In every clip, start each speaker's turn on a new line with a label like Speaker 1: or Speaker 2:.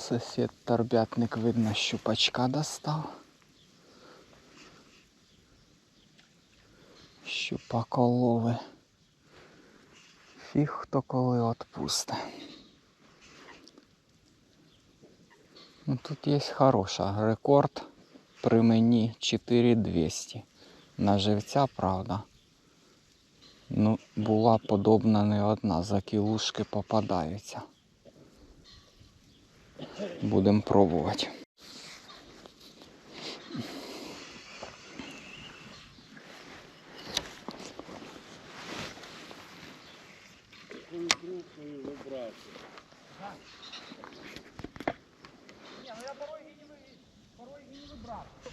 Speaker 1: Сусід торбятник, видно, щупачка достав. Щупаколови. Фіг хто коли отпусте. Ну, тут є хороша. Рекорд при мені 4200. На живця, правда. Ну, була подобна не одна, за кілушки попадаються. Будемо пробувати.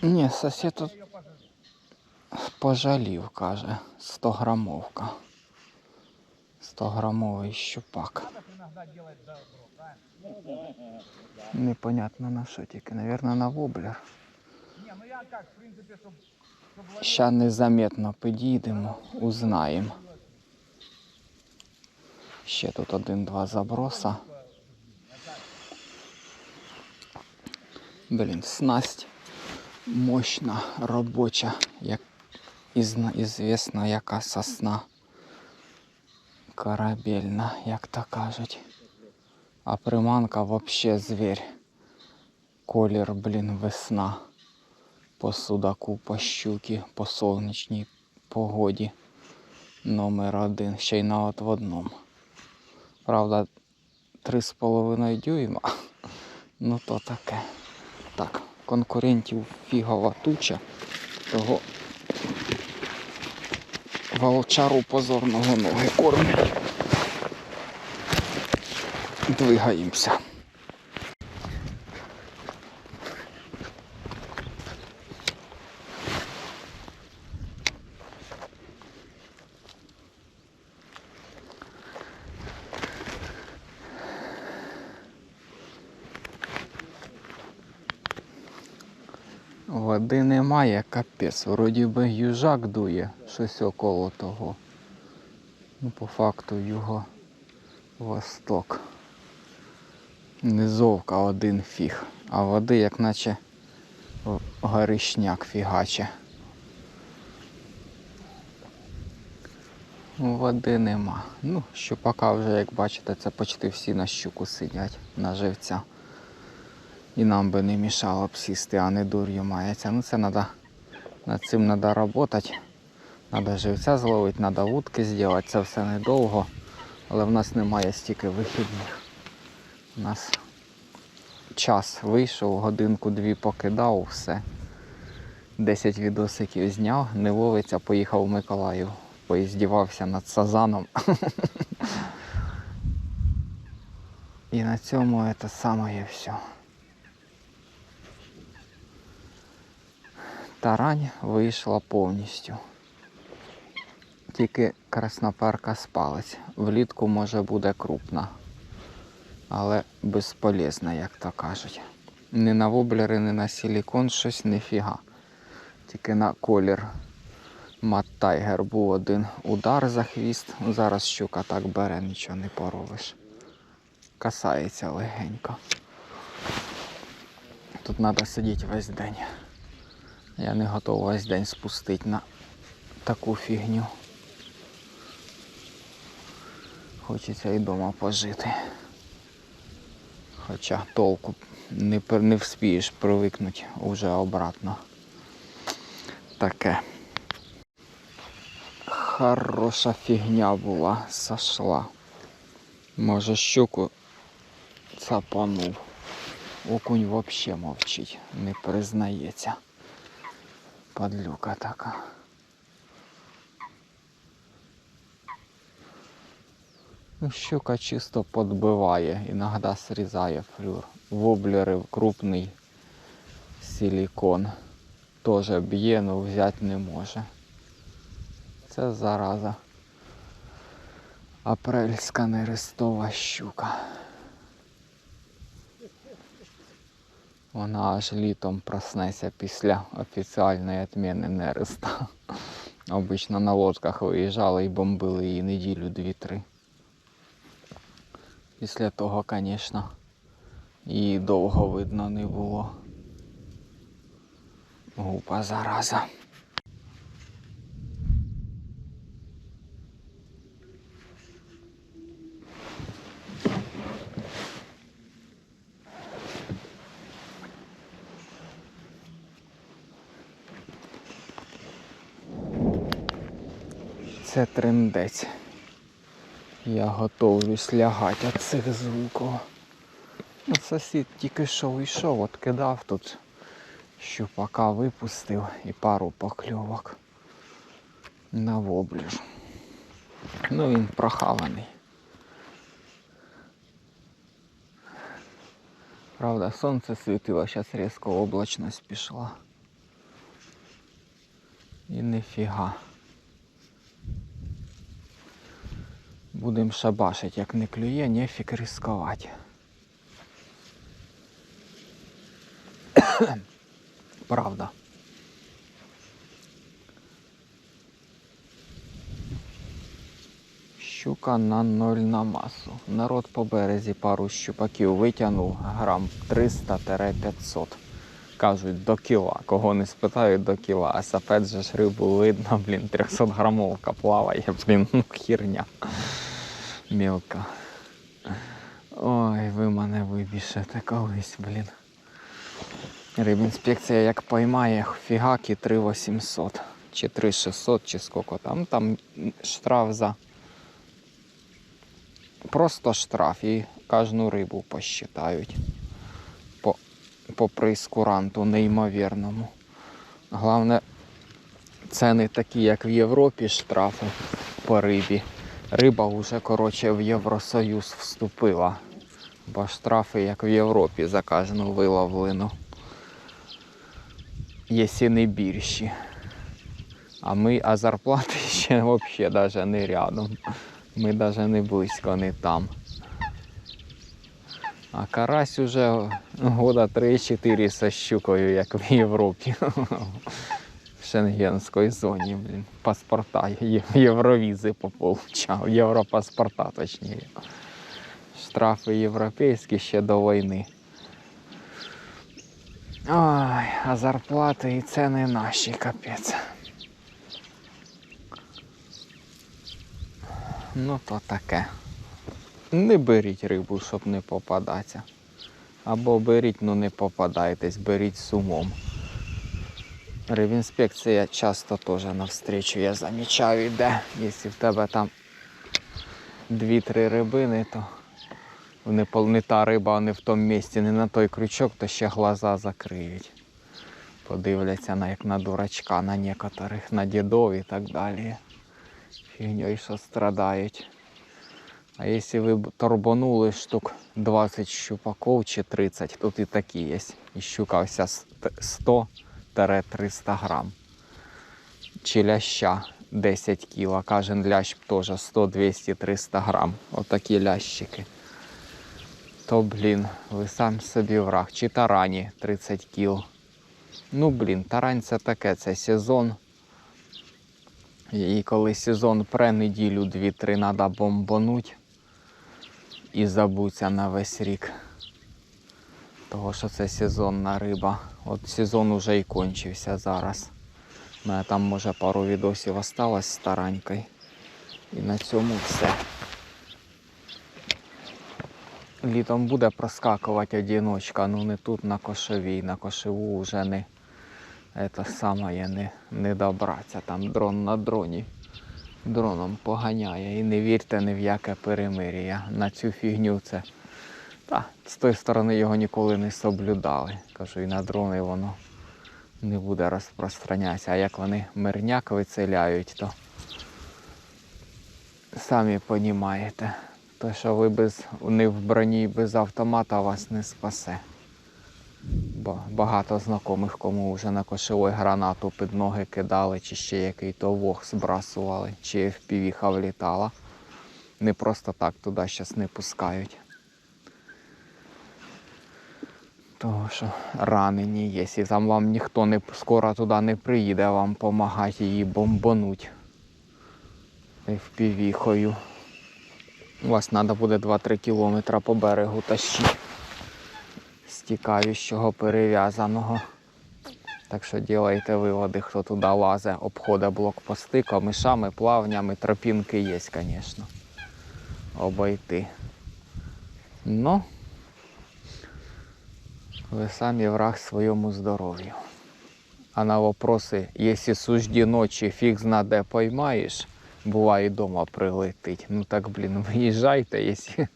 Speaker 1: Ні, сосед тут пожалів, каже, 100 грамовка. 100 грамовий щупак. Непонятно на що тільки, Наверно, на воблер.
Speaker 2: Ну
Speaker 1: Ща незаметно підійдемо, узнаємо. Ще тут один-два заброса. Блін, снасть мощна, робоча, як ізвісна яка сосна. Корабельна, як то кажуть. А приманка вообще звір. Колір, блін, весна по судаку, по щуки, по сонячній погоді. Номер один, ще й на от в одному. Правда, 3,5 дюйма. Ну то таке. Так, конкурентів фігова туча. Того волчару позорного ноги кормять. Двигаємося. Води немає, капець. Вроді би южак дує, щось около того. Ну, по факту його восток. Низовка один фіг. А води як наче горишняк фігаче. Води нема. Ну, щупака вже, як бачите, це почти всі на щуку сидять на живця. І нам би не мішало б сісти, а не дур'ю мається. Ну це треба, над цим треба працювати. Треба живця зловити, треба вудки зробити. Це все недовго. Але в нас немає стільки вихідних. У нас час вийшов, годинку-дві покидав, все. 10 відосиків зняв, не ловиться, поїхав в Миколаїв. Поїздівався над Сазаном. І на цьому це саме все. Тарань вийшла повністю. Тільки красноперка спалась. Влітку може буде крупна. Але безполезна, як то кажуть. Ні на воблери, ні на силікон щось ніфіга. Тільки на колір Мат Тайгер був один удар за хвіст. Зараз щука так бере, нічого не поробиш. Касається легенько. Тут треба сидіти весь день. Я не готовий весь день спустити на таку фігню. Хочеться і вдома пожити. Хоча толку не, не вспієш привикнути вже обратно. Таке. Хороша фігня була, сошла. Може щуку цапанув. Окунь взагалі мовчить, не признається. Подлюка така. Щука чисто подбиває, іноді срізає флюр. Воблери крупний силікон. Теж б'є, але взяти не може. Це зараза. Апрельська нерестова щука. Вона аж літом проснеться після офіціальної відміни нереста. Обично на лодках виїжджали і бомбили її неділю дві-три. Після того, звісно, Її довго видно не було. Гупа зараза. Це трендець. Я готовлюсь лягати від цих звуків. Ну, сусід тільки що йшов, от кидав тут щупака випустив і пару покльовок на воблю. Ну він прохаваний. Правда, сонце світило, зараз різко облачність пішла. І ніфіга. Будем шабашить, як не клює, нефіг ризикувати. Правда. Щука на ноль на масу. Народ по березі пару щупаків витягнув грам 300-500. Кажуть, до кіла. Кого не спитають до кіла. А сапет же ж рибу видно, блін, 300 грамовка плаває, блін, ну хірня. Мілка. Ой, ви мене вибішете колись, блін. Рибінспекція як поймає фігаки 3800 чи 3600, чи скільки там. Там штраф за. Просто штраф і кожну рибу посчитають. По, по прейскуранту неймовірному. Головне, це не такі, як в Європі штрафи по рибі. Риба вже, коротше, в Євросоюз вступила. Бо штрафи, як в Європі, за кожну виловлену якщо не більші. А ми, а зарплати ще взагалі навіть не рядом. Ми навіть не близько, не там. А карась уже года 3-4 со щукою, як в Європі. В шенгенській зоні, блін. Паспорта, євровізи пополучав, європаспорта точніше. Штрафи європейські ще до війни. Ой, а зарплати і ціни наші, капець. Ну то таке. Не беріть рибу, щоб не попадатися. Або беріть, ну не попадайтесь, беріть з умом. Рибінспекція часто теж навстрічу, я замічаю іде. Якщо в тебе там 2-3 рибини, то не, не та риба, а не в тому місці, не на той крючок, то ще глаза закриють. Подивляться на як на дурачка, на некоторих, на дідов і так далі. Фігньою що страдають. А якщо ви торбанули штук 20 щупаков чи 30, тут і такі є. І щука вся 100. 300 грам. Чи ляща 10 кг. Кожен лящ теж 100-200-300 грам. Отакі лящики. То, блін, ви сам собі враг. Чи тарані 30 кг. Ну, блін, тарань це таке, це сезон. І коли сезон пре неділю 2-3 треба бомбануть і забуться на весь рік. Того що це сезонна риба. От сезон уже і кончився зараз. У мене там може пару відосів осталось з таранькою. І на цьому все. Літом буде проскакувати одиночка, ну не тут на кошовій, на кошову вже не це саме не, не добратися. Там дрон на дроні. Дроном поганяє. І не вірте ні в яке перемир'я. На цю фігню це. Та, з тої сторони його ніколи не соблюдали. Кажу, і на дрони воно не буде розпространятися. А як вони мирняк вицеляють, то самі розумієте. То, що ви без, не в броні без автомата вас не спасе. Бо багато знайомих, кому вже на кошовій гранату під ноги кидали, чи ще який то вог збрасували, чи FPV влітала. Не просто так туди зараз не пускають. Того що ранені є. І там вам ніхто не скоро туди не приїде вам допомагати її бомбануть FPV-хою. У вас треба буде 2-3 кілометри по берегу тащити. тікаючого перев'язаного. Так що ділайте виводи, хто туди лазе, обходить блокпости, камишами, плавнями, тропінки є, звісно. Обойти. Ну, ви самі враг своєму здоров'ю. А на вопроси, якщо суждено, чи зна де поймаєш, буває дома прилетить. Ну так, блін, виїжджайте, якщо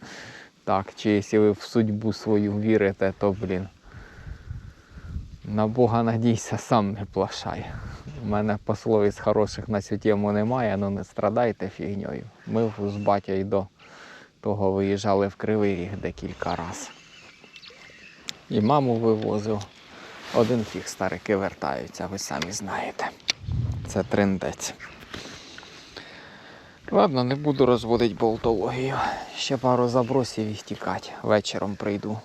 Speaker 1: так, чи якщо ви в судьбу свою вірите, то, блін. На Бога надійся, сам не плашай. У мене пословиць хороших на цю тему немає, ну не страдайте фігньою. Ми з батьком до того виїжджали в Кривий Ріг декілька разів. І маму вивозив. Один фіг старики вертаються, ви самі знаєте. Це трендець. Ладно, не буду розводити болтологію. Ще пару забросів і тікати. Вечором прийду.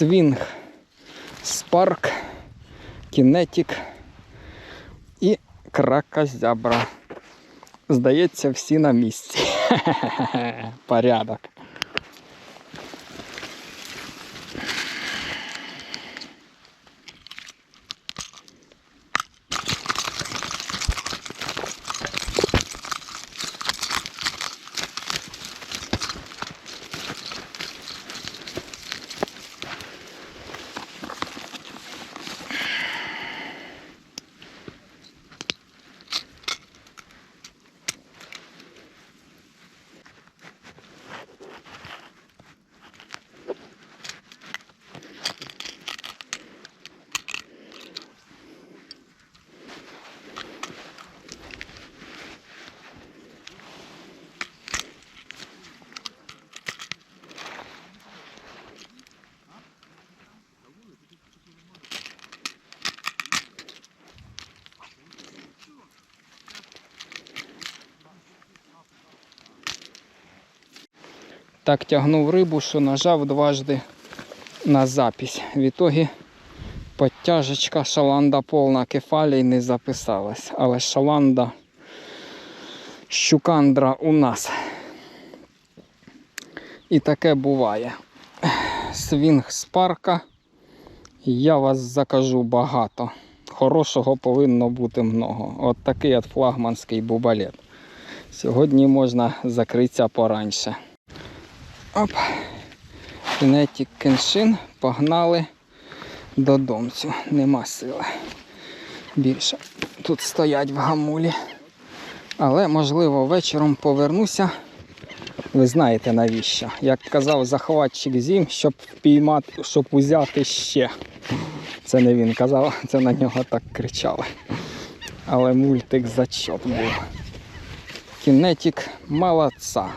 Speaker 1: Свінг, спарк, Kinetic і кракозябра. Здається, всі на місці. Порядок. Так тягнув рибу, що нажав дважди на запись. В ітогі подтяжечка шаланда повна кефалій не записалась. Але шаланда щукандра у нас. І таке буває. Свінг з парка. Я вас закажу багато. Хорошого повинно бути много. От такий от флагманський бубалет. Сьогодні можна закритися пораньше. Оп. Кінетік кеншин погнали додому. Нема сили. Більше тут стоять в гамулі. Але можливо вечором повернуся. Ви знаєте навіщо? Як казав захватчик зім, щоб впіймати, щоб узяти ще. Це не він казав, це на нього так кричали. Але мультик зачот був. Кінетік молодца.